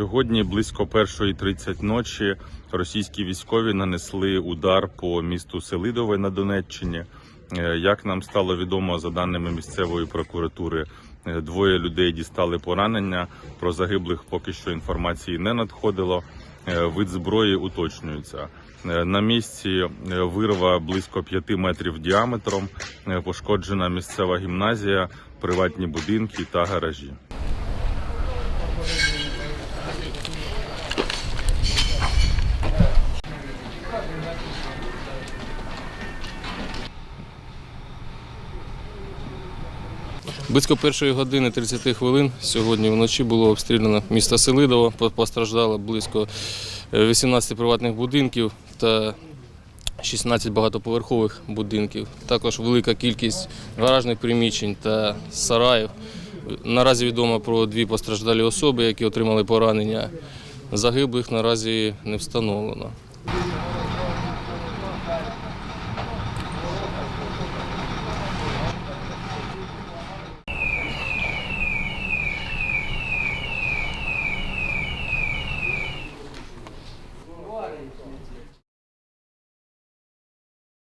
Сьогодні близько 1.30 ночі російські військові нанесли удар по місту Селидове на Донеччині. Е, Як нам стало відомо за даними місцевої прокуратури, е, двоє людей дістали поранення. Про загиблих поки що інформації не надходило. Е, Вид зброї уточнюється. На місці вирва близько 5 метрів діаметром. Пошкоджена місцева гімназія, приватні будинки та гаражі. Близько першої години 30 хвилин сьогодні вночі було обстріляно місто Селидово. Постраждало близько е, 18 приватних будинків та 16 багатоповерхових будинків. Також велика кількість гаражних приміщень та сараїв. Наразі відомо про дві постраждалі особи, які отримали поранення. Загиблих наразі не встановлено.